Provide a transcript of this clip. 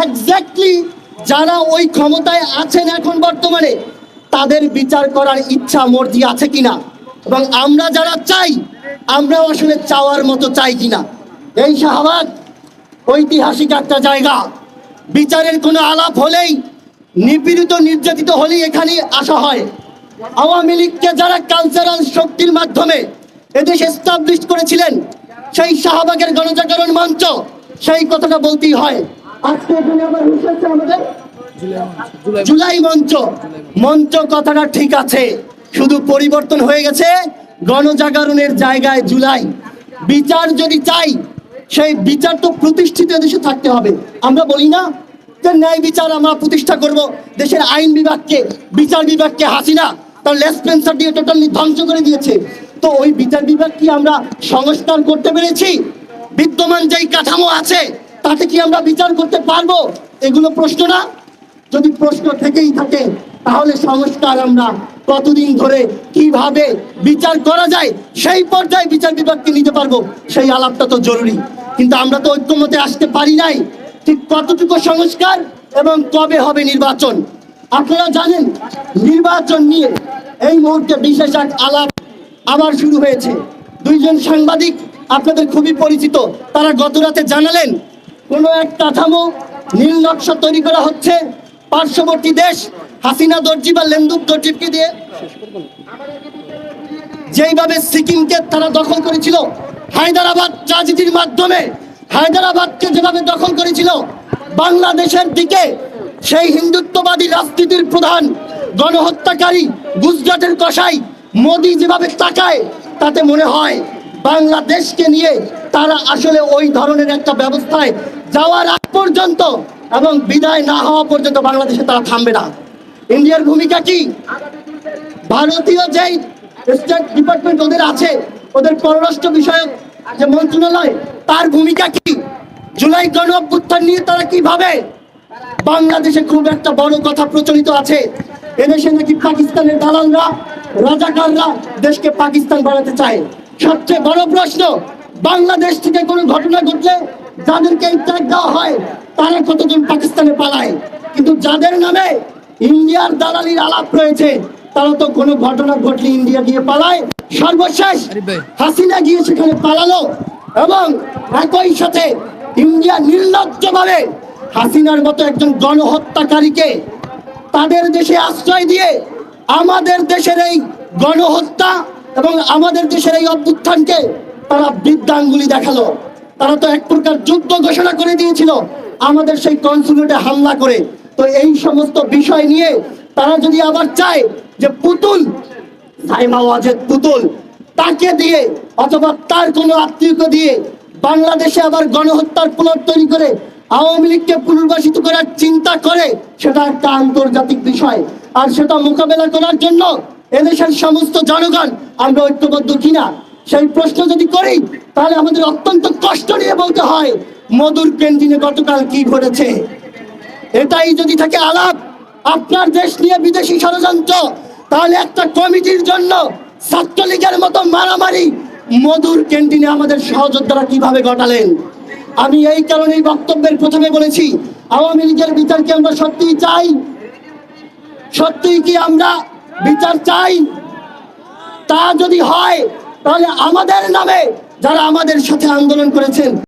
Exactly যারা ওই ক্ষমতায় আছেন এখন বর্তমানে, তাদের বিচার করার ইচ্ছা, মর্জি আছে কিনা? এবং আমরা যারা চাই আমরা আসলে চাওয়ার মতো চাই কিনা? এই শাহবাগ ঐতিহাসিক একটা জায়গা। বিচারের কোনো আলাপ হলেই, নিপীড়িত, নির্যাতিত হলেই এখানে আসা হয়। আওয়ামী লীগকে যারা কালচারাল শক্তির মাধ্যমে এদেশ এস্টাবলিশ করেছিলেন, সেই শাহবাগের গণজাগরণ মঞ্চ, সেই কথাটা বলতেই হয়। আজকে এখানে আবার এসেছে আমাদের? জুলাই মঞ্চ। মঞ্চ। কথাটা ঠিক আছে। শুধু পরিবর্তন হয়ে গেছে। গণজাগরণের জায়গায় জুলাই। বিচার যদি চাই, সেই বিচার তো প্রতিষ্ঠিত দেশে থাকতে হবে। আমরা বলি না যে ন্যায় বিচার আমরা প্রতিষ্ঠা করব। দেশের আইন বিভাগকে, বিচার বিভাগকে হাসিনা তার লেসপেন্সার দিয়ে টোটালি ধ্বংস করে দিয়েছে। তো ওই বিচার বিভাগ কি আমরা সংস্কার করতে পেরেছি? বিদ্যমান যেই কাঠামো আছে তাতে কি আমরা বিচার করতে পারব? এগুলো প্রশ্ন না? যদি প্রশ্ন থেকেই থাকে, তাহলে সংস্কার আমরা কতদিন ধরে কীভাবে বিচার করা যায়, সেই পর্যায়ে বিচার বিভাগকে নিতে পারব, সেই আলাপটা তো জরুরি। কিন্তু আমরা তো ঐক্যমতে আসতে পারি নাই। ঠিক কতটুকু সংস্কার এবং কবে হবে নির্বাচন? আপনারা জানেন, নির্বাচন নিয়ে এই মুহূর্তে বিশেষ এক আলাপ আবার শুরু হয়েছে। দুইজন সাংবাদিক আপনাদের খুবই পরিচিত, তারা গত রাতে জানালেন কোনো এক কাঠামো নীল নকশা তৈরি করা হচ্ছে। পার্শ্ববর্তী দেশ হাসিনা দর্জি বা লেন্দুক দর্জিকে দিয়ে। যেইভাবে সিকিমকে তারা দখল করেছিল, হায়দ্রাবাদ ট্রাজেডির মাধ্যমে হায়দ্রাবাদকে যেভাবে দখল করেছিল, বাংলাদেশের দিকে সেই হিন্দুত্ববাদী রাজনীতির প্রধান গণহত্যাকারী গুজরাটের কসাই মোদি যেভাবে তাকায়, তাতে মনে হয় বাংলাদেশকে নিয়ে তারা আসলে ওই ধরনের একটা ব্যবস্থায় যাওয়ার আগ পর্যন্ত এবং বিদায় না হওয়া পর্যন্ত বাংলাদেশে তারা থামবে না। ইন্ডিয়ার ভূমিকা কি? ভারতীয় যেই স্টেট ডিপার্টমেন্ট ওদের আছে, ওদের পররাষ্ট্র বিষয়ক যে মন্ত্রণালয়, তার ভূমিকা কি? জুলাই গণ অভ্যুত্থান নিয়ে তারা কীভাবে বাংলাদেশে খুব একটা বড় কথা প্রচলিত আছে? এদেশে নাকি পাকিস্তানের দালালরা, রাজাকাররা দেশকে পাকিস্তান বানাতে চায়। সবচেয়ে বড় প্রশ্ন বাংলাদেশ থেকে কোনো ঘটনা ঘটলে যাদেরকে এই ট্যাগ দেওয়া হয় তারা কতজন পাকিস্তানে পালায়? কিন্তু যাদের নামে ইন্ডিয়ার দালালির আলাপ রয়েছে তারা তো কোনো ঘটনা ঘটলে ইন্ডিয়া গিয়ে পালায়। সর্বশেষ হাসিনা গিয়ে সেখানে পালালো এবং একই সাথে ইন্ডিয়া নির্লজ্জভাবে হাসিনার মতো একজন গণহত্যাকারীকে তাদের দেশে আশ্রয় দিয়ে আমাদের দেশের এই গণহত্যা এবং আমাদের দেশের এই অভ্যুত্থানকে তারা বৃদ্ধাঙ্গুলি দেখাল। তারা তো এক প্রকার যুদ্ধ ঘোষণা করে দিয়েছিল। আমাদের সেই কনসুলেটে হামলা করে। তো এই সমস্ত বিষয় নিয়ে তারা যদি আবার চায় যে পুতুল পুতুল, তাকে দিয়ে অথবা তার কোনো আত্মীয়কে দিয়ে বাংলাদেশে আবার গণহত্যার প্লট তৈরি করে আওয়ামী লীগকে পুনর্বাসিত করার চিন্তা করে, সেটা একটা আন্তর্জাতিক বিষয়। আর সেটা মোকাবেলা করার জন্য এদেশের সমস্ত জনগণ, আমরা ঐক্যবদ্ধ কিনা? সেই প্রশ্ন যদি করি, তাহলে আমাদের অত্যন্ত কষ্ট নিয়ে বলতে হয়, মধুর ক্যান্টিনে গতকাল কি ঘটেছে? এটাই যদি থাকে আলাপ, আপনার দেশ নিয়ে বিদেশি ষড়যন্ত্র, তাহলে একটা কমিটির জন্য ছাত্রলীগের মতো মারামারি মধুর ক্যান্টিনে আমাদের সহযোদ্ধারা কীভাবে ঘটালেন? আমি এই কারণেই বক্তব্যের প্রথমে বলেছি, আওয়ামী লীগের বিচারকে আমরা সত্যিই চাই? সত্যিই কি আমরা বিচার চাই? তা যদি হয় তাহলে আমাদের নামে যারা আমাদের সাথে আন্দোলন করেছেন